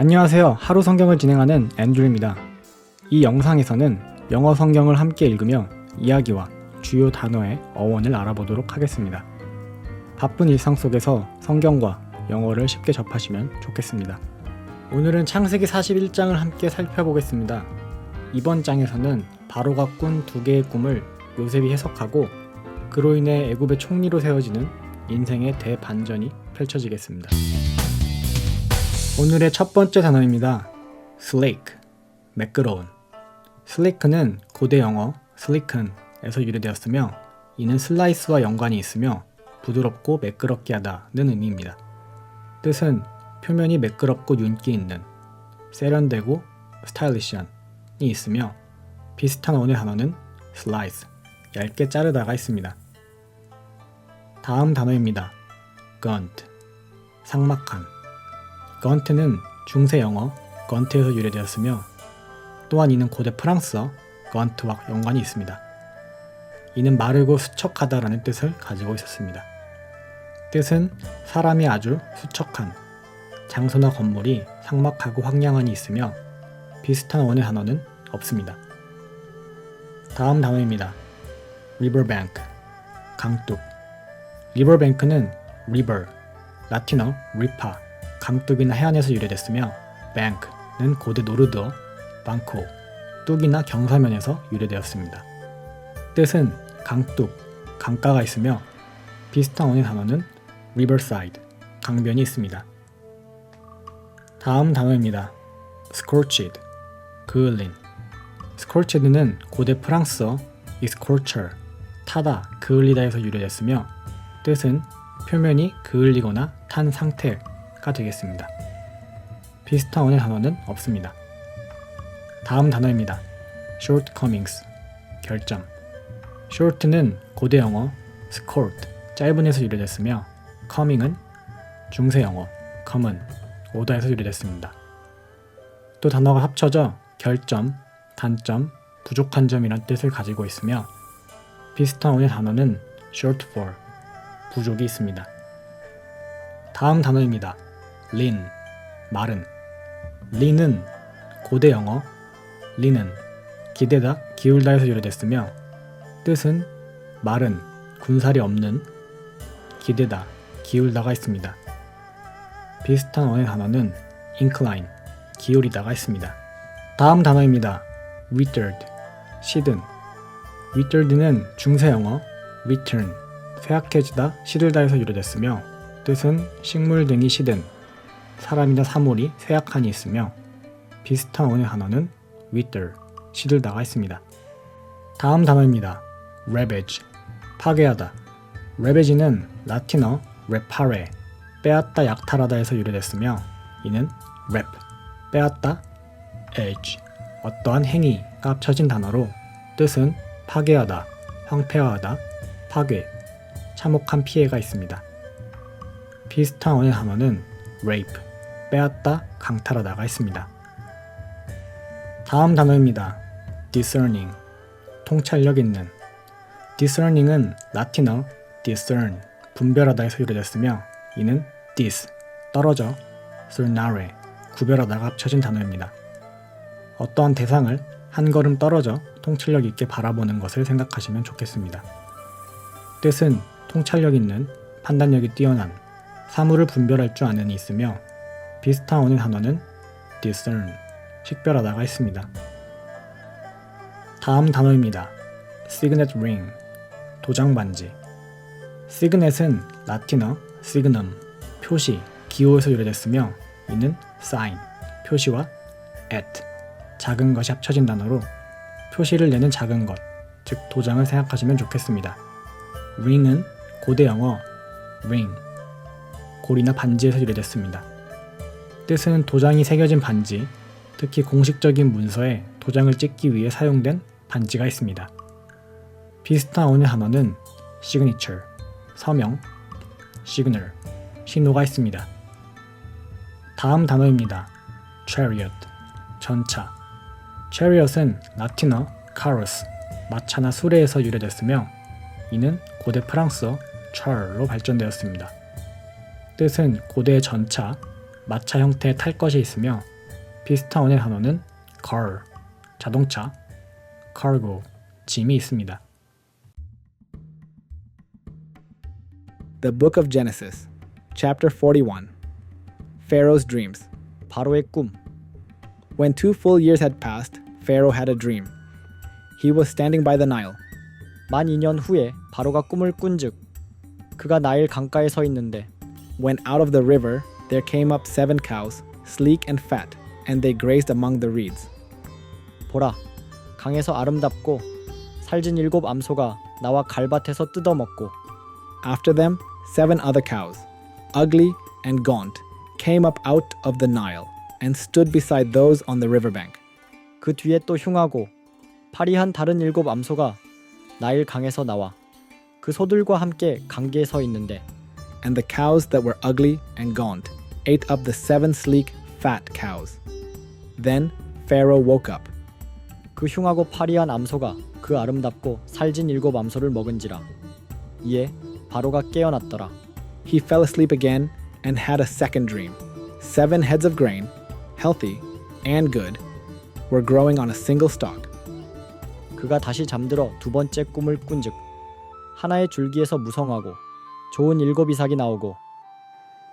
안녕하세요. 하루 성경을 진행하는 앤드류입니다. 이 영상에서는 영어 성경을 함께 읽으며 이야기와 주요 단어의 어원을 알아보도록 하겠습니다. 바쁜 일상 속에서 성경과 영어를 쉽게 접하시면 좋겠습니다. 오늘은 창세기 41장을 함께 살펴보겠습니다. 이번 장에서는 바로가 꾼 두 개의 꿈을 요셉이 해석하고 그로 인해 애굽의 총리로 세워지는 인생의 대반전이 펼쳐지겠습니다. 오늘의 첫 번째 단어입니다. slake, 매끄러운. slake는 고대 영어 slicken에서 유래되었으며 이는 슬라이스와 연관이 있으며 부드럽고 매끄럽게 하다는 의미입니다. 뜻은 표면이 매끄럽고 윤기 있는, 세련되고 스타일리시한이 있으며 비슷한 어원의 단어는 slice, 얇게 자르다가 있습니다. 다음 단어입니다. gaunt, 상막한. 건트는 중세 영어 건트에서 유래되었으며 또한 이는 고대 프랑스어 건트와 연관이 있습니다. 이는 마르고 수척하다라는 뜻을 가지고 있었습니다. 뜻은 사람이 아주 수척한 장소나 건물이 상막하고 황량한이 있으며 비슷한 원의 단어는 없습니다. 다음 단어입니다. riverbank 강둑 riverbank는 river 라틴어 ripa 강둑이나 해안에서 유래됐으며 bank는 고대 노르드어 방코 뚝이나 경사면에서 유래되었습니다. 뜻은 강둑, 강가가 있으며 비슷한 원의 단어는 riverside, 강변이 있습니다. 다음 단어입니다. scorched, 그을린. scorched는 고대 프랑스어 escorcher, 타다, 그을리다에서 유래됐으며 뜻은 표면이 그을리거나 탄 상태 가 되겠습니다. 비슷한 원의 단어는 없습니다. 다음 단어입니다. shortcomings, 결점. short는 고대 영어 scored, 짧은에서 유래됐으며 coming은 중세 영어 common, 오다에서 유래됐습니다. 또 단어가 합쳐져 결점, 단점, 부족한 점이란 뜻을 가지고 있으며 비슷한 원의 단어는 shortfall, 부족이 있습니다. 다음 단어입니다. Lean, 마른. lean은 고대 영어 lean은 기대다, 기울다에서 유래됐으며 뜻은 마른, 군살이 없는, 기대다, 기울다가 있습니다. 비슷한 원의 단어는 incline, 기울이다가 있습니다. 다음 단어입니다. withered, 시든. withered는 중세 영어 return, 쇠약해지다, 시들다에서 유래됐으며 뜻은 식물 등이 시든, 사람이나 사물이 쇠약한이 있으며 비슷한 원의 단어는 wither, 시들다가 있습니다. 다음 단어입니다. ravage, 파괴하다. ravage는 라틴어 repare, 빼앗다 약탈하다에서 유래됐으며 이는 rep, 빼앗다, edge, 어떠한 행위가 합쳐진 단어로 뜻은 파괴하다, 황폐화하다, 파괴, 참혹한 피해가 있습니다. 비슷한 원의 단어는 rape, 빼앗다, 강탈하다가 있습니다. 다음 단어입니다. discerning, 통찰력 있는. discerning은 라틴어 discern, 분별하다에서 유래됐으며 이는 dis, 떨어져, cernare, 구별하다가 합쳐진 단어입니다. 어떠한 대상을 한 걸음 떨어져 통찰력 있게 바라보는 것을 생각하시면 좋겠습니다. 뜻은 통찰력 있는, 판단력이 뛰어난, 사물을 분별할 줄 아는 이 있으며 비슷한 원의 단어는 discern, 식별하다가 있습니다. 다음 단어입니다. signet ring, 도장 반지. signet은 라틴어 signum, 표시, 기호에서 유래됐으며 이는 sign, 표시와 at, 작은 것이 합쳐진 단어로 표시를 내는 작은 것, 즉 도장을 생각하시면 좋겠습니다. ring은 고대 영어 ring, 골이나 반지에서 유래됐습니다. 뜻은 도장이 새겨진 반지, 특히 공식적인 문서에 도장을 찍기 위해 사용된 반지가 있습니다. 비슷한 언의 단어는 signature, 서명, signal, 신호가 있습니다. 다음 단어입니다. chariot, 전차. chariot은 라틴어 carus, 마차나 수레에서 유래됐으며 이는 고대 프랑스어 char로 발전되었습니다. 뜻은 고대 전차, 마차 형태의 탈 것이 있으며 피스타운의 단어는 car, 자동차, cargo, 짐이 있습니다. The Book of Genesis, Chapter 41 Pharaoh's Dreams. 바로의 꿈. When two full years had passed, Pharaoh had a dream. He was standing by the Nile. 만 2년 후에 바로가 꿈을 꾼즉 그가 나일 강가에 서 있는데 When out of the river there came up seven cows, sleek and fat, and they grazed among the reeds. 보라 강에서 아름답고 살진 일곱 암소가 나와 갈밭에서 뜯어먹고 After them, seven other cows, ugly and gaunt, came up out of the Nile and stood beside those on the riverbank. 그 뒤에 또 흉하고 파리한 다른 일곱 암소가 나일 강에서 나와 그 소들과 함께 강계에 서 있는데 And the cows that were ugly and gaunt ate up the seven sleek, fat cows. Then Pharaoh woke up. 그 흉하고 파리한 암소가 그 아름답고 살진 일곱 암소를 먹은지라 이에 바로가 깨어났더라 He fell asleep again and had a second dream. Seven heads of grain, healthy and good, were growing on a single stalk. 그가 다시 잠들어 두 번째 꿈을 꾼즉 하나의 줄기에서 무성하고 좋은 일곱 이삭이 나오고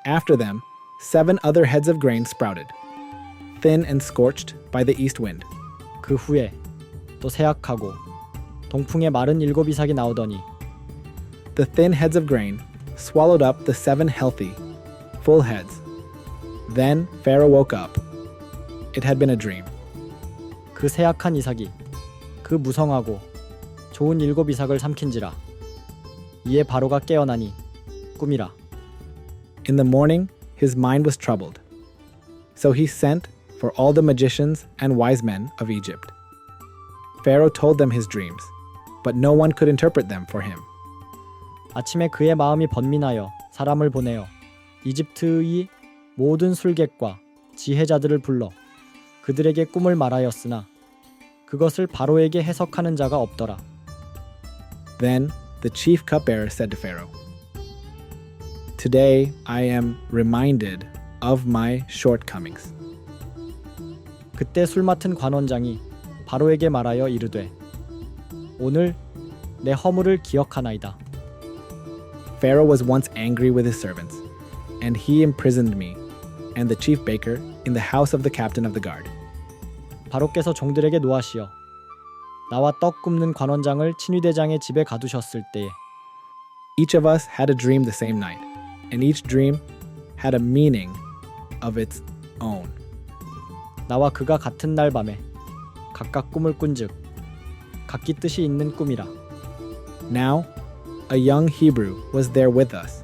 After them, seven other heads of grain sprouted, thin and scorched by the east wind. 그 후에 또 새약하고 동풍에 마른 일곱 이삭이 나오더니 The thin heads of grain swallowed up the seven healthy, full heads. Then Pharaoh woke up. It had been a dream. 그 새약한 이삭이 그 무성하고 좋은 일곱 이삭을 삼킨지라 이에 바로가 깨어나니 꿈이라 In the morning, his mind was troubled. So he sent for all the magicians and wise men of Egypt. Pharaoh told them his dreams, but no one could interpret them for him. 아침에 그의 마음이 번민하여 사람을 보내어 이집트의 모든 술객과 지혜자들을 불러 그들에게 꿈을 말하였으나 그것을 바로에게 해석하는 자가 없더라. Then the chief cupbearer said to Pharaoh, Today I am reminded of my shortcomings. 그때 술 맡은 관원장이 바로에게 말하여 이르되 오늘 내 허물을 기억하나이다. Pharaoh was once angry with his servants, and he imprisoned me and the chief baker in the house of the captain of the guard. 바로께서 종들에게 노하시어 나와 떡 굽는 관원장을 친위대장의 집에 가두셨을 때에 Each of us had a dream the same night, and each dream had a meaning of its own. 나와 그가 같은 날 밤에 각각 꿈을 꾼즉 각기 뜻이 있는 꿈이라 Now, a young Hebrew was there with us,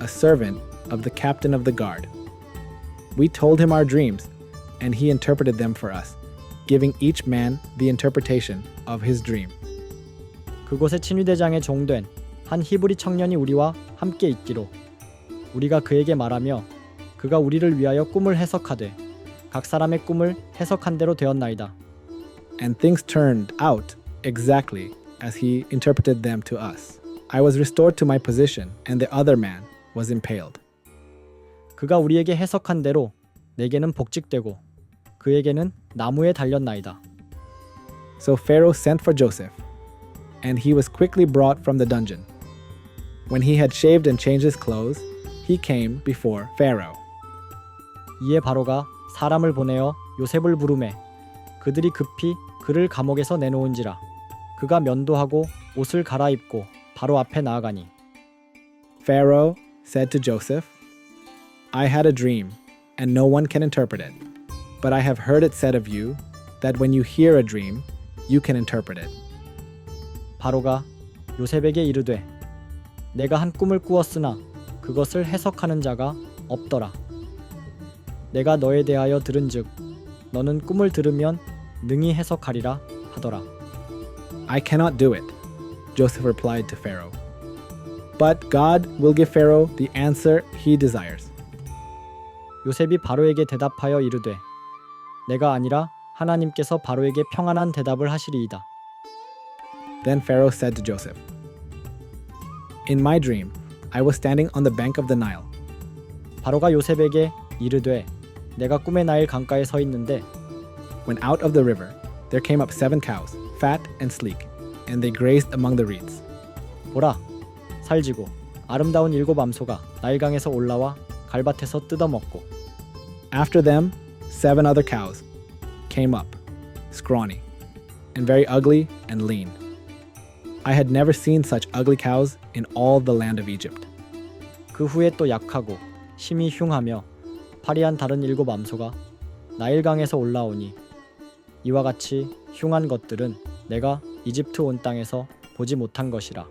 a servant of the captain of the guard. We told him our dreams, and he interpreted them for us, giving each man the interpretation of his dream. 그곳에 친위대장의 종된 한 히브리 청년이 우리와 함께 있기로 우리가 그에게 말하며 그가 우리를 위하여 꿈을 해석하되 각 사람의 꿈을 해석한 대로 되었나이다. And things turned out exactly as he interpreted them to us. I was restored to my position, and the other man was impaled. 그가 우리에게 해석한 대로 내게는 복직되고 그에게는 나무에 달렸나이다. So Pharaoh sent for Joseph, and he was quickly brought from the dungeon. When he had shaved and changed his clothes, he came before Pharaoh. 이에 바로가 사람을 보내어 요셉을 부르매 그들이 급히 그를 감옥에서 내놓은지라 그가 면도하고 옷을 갈아입고 바로 앞에 나아가니 Pharaoh said to Joseph, I had a dream, and no one can interpret it. But I have heard it said of you that when you hear a dream, you can interpret it. 바로가 요셉에게 이르되 내가 한 꿈을 꾸었으나 그것을 해석하는 자가 없더라 내가 너에 대하여 들은즉 너는 꿈을 들으면 능히 해석하리라 하더라 I cannot do it, Joseph replied to Pharaoh. But God will give Pharaoh the answer he desires. 요셉이 바로에게 대답하여 이르되 내가 아니라 하나님께서 바로에게 평안한 대답을 하시리이다 Then Pharaoh said to Joseph, In my dream, I was standing on the bank of the Nile. 바로가 요셉에게 이르되 내가 꿈의 나일 강가에 서 있는데 When out of the river, there came up seven cows, fat and sleek, and they grazed among the reeds. 보라 살지고 아름다운 일곱 암소가 나일강에서 올라와 갈밭에서 뜯어먹고 After them, seven other cows came up, scrawny, and very ugly and lean. I had never seen such ugly cows in all the land of Egypt. 그 후에 또 약하고 심히 흉하며 파리한 다른 일곱 암소가 나일강에서 올라오니 이와 같이 흉한 것들은 내가 이집트 온 땅에서 보지 못한 것이라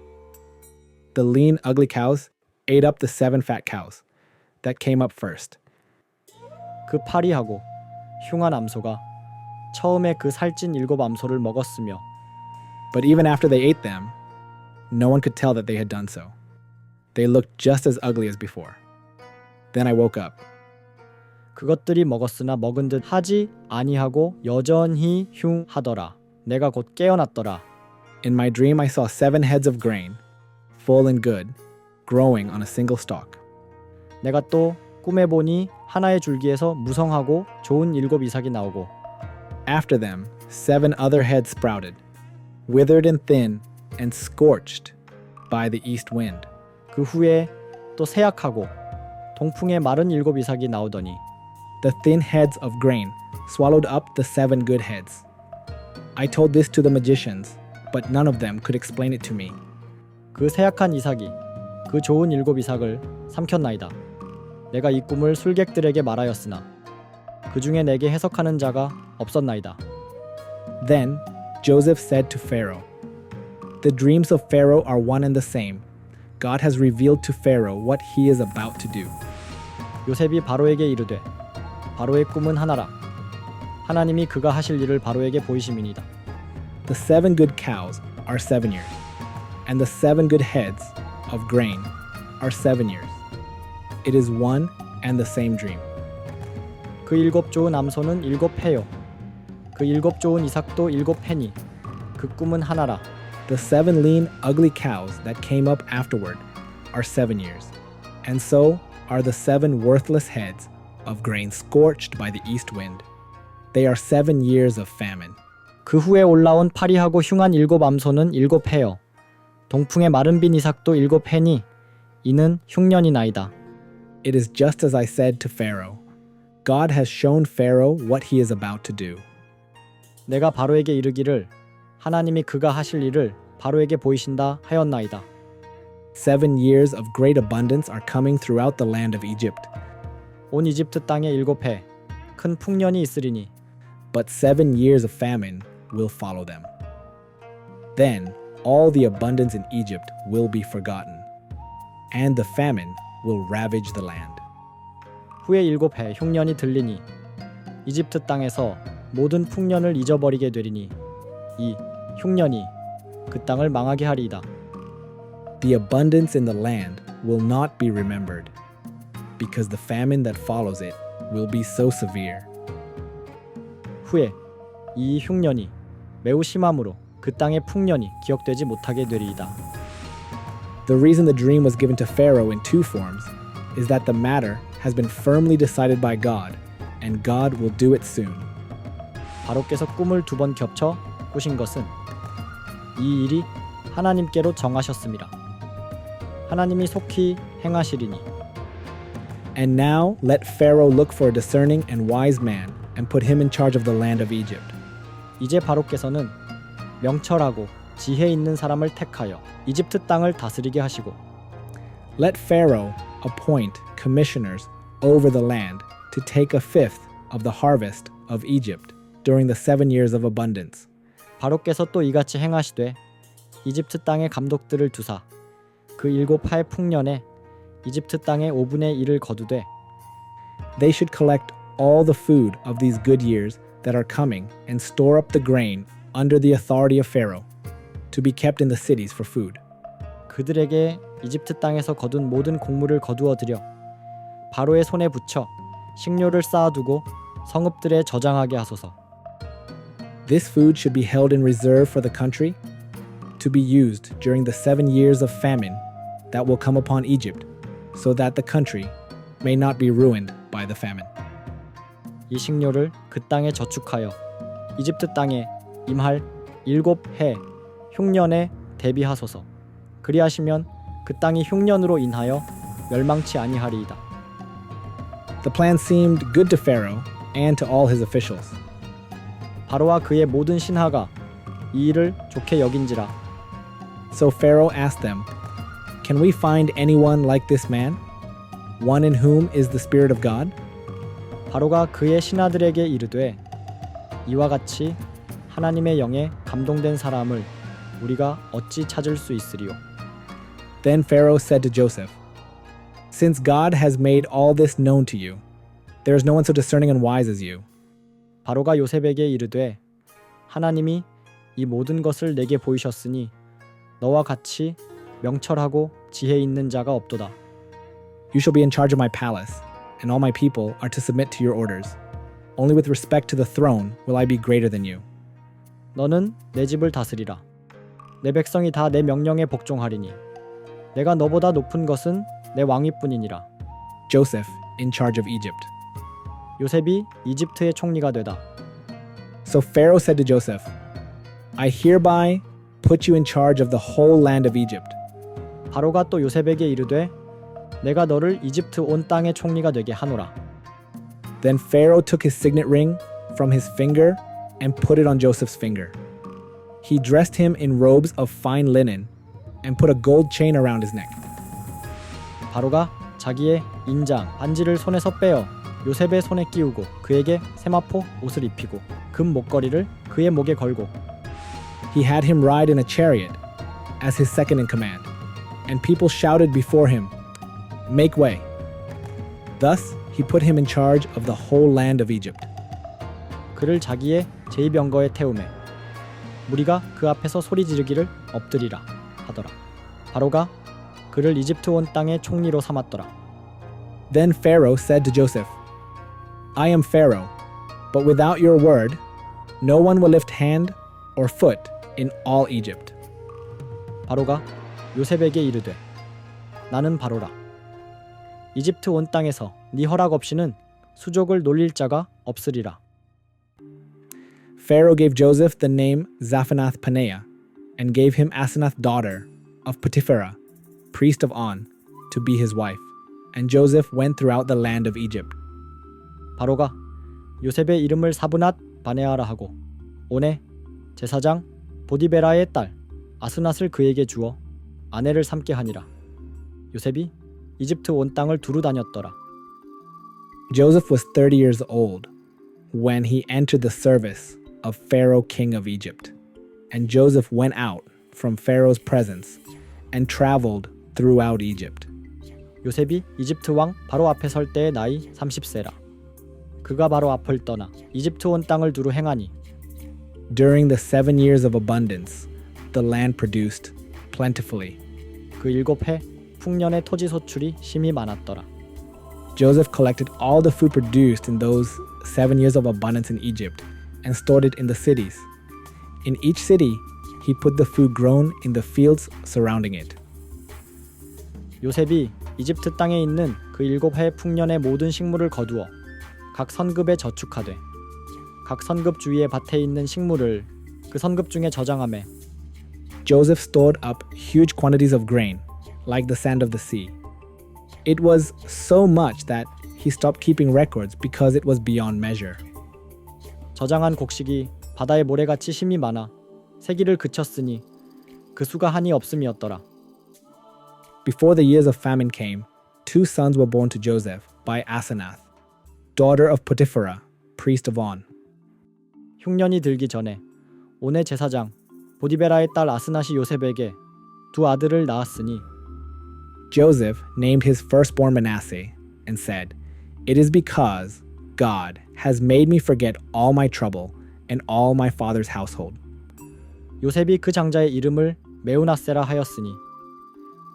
The lean, ugly cows ate up the seven fat cows that came up first. 그 파리하고 흉한 암소가 처음에 그 살찐 일곱 암소를 먹었으며 But even after they ate them, no one could tell that they had done so. They looked just as ugly as before. Then I woke up. 그것들이 먹었으나 먹은 듯 하지 아니하고 여전히 흉하더라 내가 곧 깨어났더라 In my dream, I saw seven heads of grain, full and good, growing on a single stalk. 내가 또 꿈에 보니 하나의 줄기에서 무성하고 좋은 일곱 이삭이 나오고 After them, seven other heads sprouted, Withered and thin, and scorched by the east wind. 그 후에 또 새약하고 동풍에 마른 일곱 이삭이 나오더니 The thin heads of grain swallowed up the seven good heads. I told this to the magicians, but none of them could explain it to me. 그 새약한 이삭이 그 좋은 일곱 이삭을 삼켰나이다. 내가 이 꿈을 술객들에게 말하였으나 그 중에 내게 해석하는 자가 없었나이다. Then Joseph said to Pharaoh, The dreams of Pharaoh are one and the same. God has revealed to Pharaoh what he is about to do. 요셉이 바로에게 이르되 바로의 꿈은 하나라. 하나님이 그가 하실 일을 바로에게 보이심이니이다. The seven good cows are seven years, and the seven good heads of grain are seven years. It is one and the same dream. 그 일곱 좋은 암소는 일곱 해요. 그 일곱 좋은 이삭도 일곱 해니. 그 꿈은 하나라. The seven lean, ugly cows that came up afterward are seven years, and so are the seven worthless heads of grain scorched by the east wind. They are seven years of famine. 그 후에 올라온 파리하고 흉한 일곱 암소는 일곱 해요. 동풍에 마른 빈 이삭도 일곱 해니. 이는 흉년이 나이다. It is just as I said to Pharaoh. God has shown Pharaoh what he is about to do. 내가 바로에게 이르기를 하나님이 그가 하실 일을 바로에게 보이신다 하였나이다. Seven years of great abundance are coming throughout the land of Egypt, 온 이집트 땅에 일곱 해 큰 풍년이 있으리니 but seven years of famine will follow them. Then all the abundance in Egypt will be forgotten, and the famine will ravage the land. 후에 일곱 해 흉년이 들리니 이집트 땅에서 모든 풍년을 잊어버리게 되리니 이 흉년이 그 땅을 망하게 하리이다. The abundance in the land will not be remembered, because the famine that follows it will be so severe. 후에 이 흉년이 매우 심함으로 그 땅의 풍년이 기억되지 못하게 되리이다. The reason the dream was given to Pharaoh in two forms is that the matter has been firmly decided by God, and God will do it soon. 바로께서 꿈을 두 번 겹쳐 꾸신 것은 이 일이 하나님께로 정하셨습니다. 하나님이 속히 행하시리니 And now let Pharaoh look for a discerning and wise man and put him in charge of the land of Egypt. 이제 바로께서는 명철하고 지혜 있는 사람을 택하여 이집트 땅을 다스리게 하시고 Let Pharaoh appoint commissioners over the land to take a fifth of the harvest of Egypt during the seven years of abundance. 바로께서 또 이같이 행하시되 이집트 땅의 감독들을 두사 그 일곱 할 풍년에 이집트 땅의 5분의 1을 거두되 They should collect all the food of these good years that are coming and store up the grain under the authority of Pharaoh to be kept in the cities for food. 그들에게 이집트 땅에서 거둔 모든 곡물을 거두어 들여 바로의 손에 붙여 식료를 쌓아두고 성읍들에 저장하게 하소서. This food should be held in reserve for the country to be used during the seven years of famine that will come upon Egypt, so that the country may not be ruined by the famine. 이 식료를 그 땅에 저축하여 이집트 땅에 임할 일곱 해 흉년에 대비하소서. 그리하시면 그 땅이 흉년으로 인하여 멸망치 아니하리이다. The plan seemed good to Pharaoh and to all his officials. 바로와 그의 모든 신하가 이 일을 좋게 여긴지라 So Pharaoh asked them, Can we find anyone like this man? One in whom is the Spirit of God? 바로가 그의 신하들에게 이르되 이와 같이 하나님의 영에 감동된 사람을 우리가 어찌 찾을 수 있으리요 Then Pharaoh said to Joseph, Since God has made all this known to you, there is no one so discerning and wise as you. 바로가 요셉에게 이르되 하나님이 이 모든 것을 내게 보이셨으니 너와 같이 명철하고 지혜 있는 자가 없도다 You shall be in charge of my palace, and all my people are to submit to your orders. Only with respect to the throne will I be greater than you. 너는 내 집을 다스리라 내 백성이 다 내 명령에 복종하리니 내가 너보다 높은 것은 내 왕위뿐이니라 Joseph in charge of Egypt. 요셉이 이집트의 총리가 되다 So Pharaoh said to Joseph, I hereby put you in charge of the whole land of Egypt. 바로가 또 요셉에게 이르되 내가 너를 이집트 온 땅의 총리가 되게 하노라 Then Pharaoh took his signet ring from his finger and put it on Joseph's finger. He dressed him in robes of fine linen and put a gold chain around his neck. 바로가 자기의 인장 반지를 손에서 빼어 요셉의 손에 끼우고 그에게 세마포 옷을 입히고 금 목걸이를 그의 목에 걸고 He had him ride in a chariot as his second in command, and people shouted before him, Make way. Thus he put him in charge of the whole land of Egypt. 그를 자기의 제이병거에 태우매 무리가 그 앞에서 소리 지르기를 엎드리라 하더라 바로가 그를 이집트 온 땅의 총리로 삼았더라 Then Pharaoh said to Joseph, I am Pharaoh, but without your word, no one will lift hand or foot in all Egypt. 바로가 요셉에게 이르되 나는 바로라 이집트 온 땅에서 네 허락 없이는 수족을 놀릴 자가 없으리라 Pharaoh gave Joseph the name Zaphanath Paneah and gave him Asenath daughter of Potipharah, priest of On, to be his wife. And Joseph went throughout the land of Egypt. 바로가 요셉의 이름을 사브낫 바네아라 하고 오네 제사장 보디베라의 딸 아스낫을 그에게 주어 아내를 삼게 하니라 요셉이 이집트 온 땅을 두루 다녔더라 Joseph was 30 years old when he entered the service of Pharaoh, king of Egypt. And Joseph went out from Pharaoh's presence and traveled throughout Egypt. 요셉이 이집트 왕 바로 앞에 설 때의 나이 30세라 그가 바로 앞을 떠나 이집트 온 땅을 두루 행하니 During the seven years of abundance, the land produced plentifully. 그 일곱 해 풍년의 토지 소출이 심히 많았더라 Joseph collected all the food produced in those seven years of abundance in Egypt and stored it in the cities. In each city, he put the food grown in the fields surrounding it. 요셉이 이집트 땅에 있는 그 일곱 해 풍년의 모든 식물을 거두어 각 선급에 저축하되 각 선급 주위의 밭에 있는 식물을 그 선급 중에 저장하매 Joseph stored up huge quantities of grain, like the sand of the sea. It was so much that he stopped keeping records because it was beyond measure. 저장한 곡식이 바다의 모래같이 심이 많아 세기를 그쳤으니 그 수가 한이 없음이었더라 Before the years of famine came, two sons were born to Joseph by Asenath, daughter of Potipharah, priest of On. 흉년이 들기 전에 오네 제사장 보디베라의 딸 아스낫이 요셉에게 두 아들을 낳았으니 Joseph named his firstborn Manasseh and said, It is because God has made me forget all my trouble and all my father's household. 요셉이 그 장자의 이름을 메우나세라 하였으니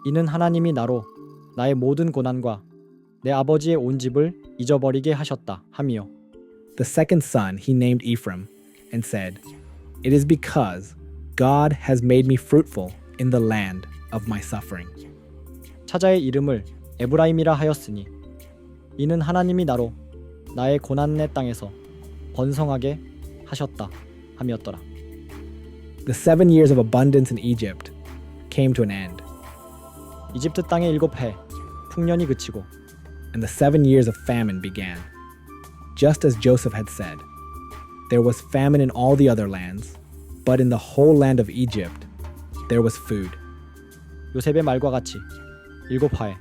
이는 하나님이 나로 나의 모든 고난과 내 아버지의 온 집을 잊어버리게 하셨다 함이요 The second son he named Ephraim and said, It is because God has made me fruitful in the land of my suffering. 차자의 이름을 에브라임이라 하였으니 이는 하나님이 나로 나의 고난의 땅에서 번성하게 하셨다 함이었더라. The seven years of abundance in Egypt came to an end, 이집트 땅의 일곱 해 풍년이 그치고 and the seven years of famine began. Just as Joseph had said, there was famine in all the other lands, but in the whole land of Egypt there was food. 요셉의 말과 같이 일곱 하에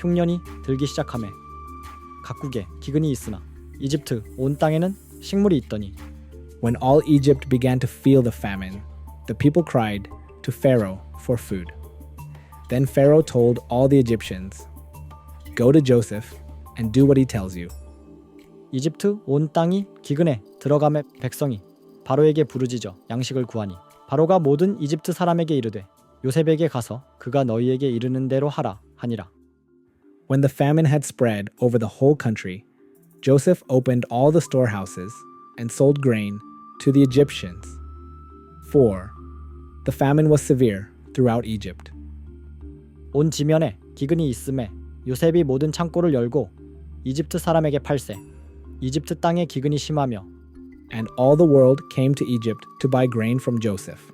흉년이 들기 시작하매 각국에 기근이 있으나 이집트 온 땅에는 식물이 있더니 When all Egypt began to feel the famine, the people cried to Pharaoh for food. Then Pharaoh told all the Egyptians, Go to Joseph and do what he tells you. 이집트 온 땅이 기근에 들어감에 백성이 바로에게 부르짖어 양식을 구하니 바로가 모든 이집트 사람에게 이르되 요셉에게 가서 그가 너희에게 이르는 대로 하라 하니라 When the famine had spread over the whole country, Joseph opened all the storehouses and sold grain to the Egyptians. For the famine was severe throughout Egypt. 온 지면에 기근이 있음에 요셉이 모든 창고를 열고 이집트 사람에게 팔세 이집트 땅에 기근이 심하며 And all the world came to Egypt to buy grain from Joseph,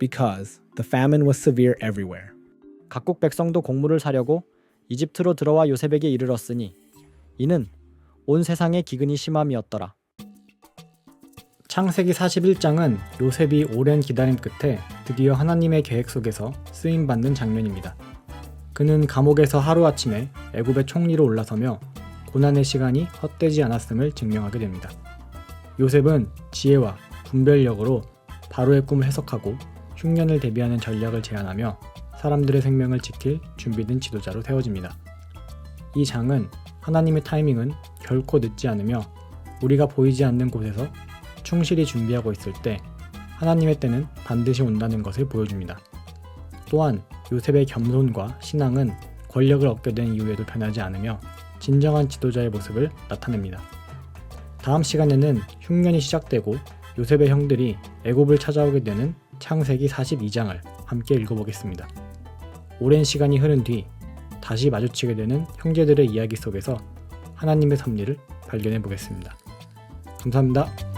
because the famine was severe everywhere. 각국 백성도 곡물을 사려고 이집트로 들어와 요셉에게 이르렀으니 이는 온 세상에 기근이 심함이었더라 창세기 41장은 요셉이 오랜 기다림 끝에 드디어 하나님의 계획 속에서 쓰임 받는 장면입니다. 그는 감옥에서 하루아침에 애굽의 총리로 올라서며 고난의 시간이 헛되지 않았음을 증명하게 됩니다. 요셉은 지혜와 분별력으로 바로의 꿈을 해석하고 흉년을 대비하는 전략을 제안하며 사람들의 생명을 지킬 준비된 지도자로 세워집니다. 이 장은 하나님의 타이밍은 결코 늦지 않으며 우리가 보이지 않는 곳에서 충실히 준비하고 있을 때 하나님의 때는 반드시 온다는 것을 보여줍니다. 또한 요셉의 겸손과 신앙은 권력을 얻게 된 이후에도 변하지 않으며 진정한 지도자의 모습을 나타냅니다. 다음 시간에는 흉년이 시작되고 요셉의 형들이 애굽을 찾아오게 되는 창세기 42장을 함께 읽어보겠습니다. 오랜 시간이 흐른 뒤 다시 마주치게 되는 형제들의 이야기 속에서 하나님의 섭리를 발견해 보겠습니다. 감사합니다.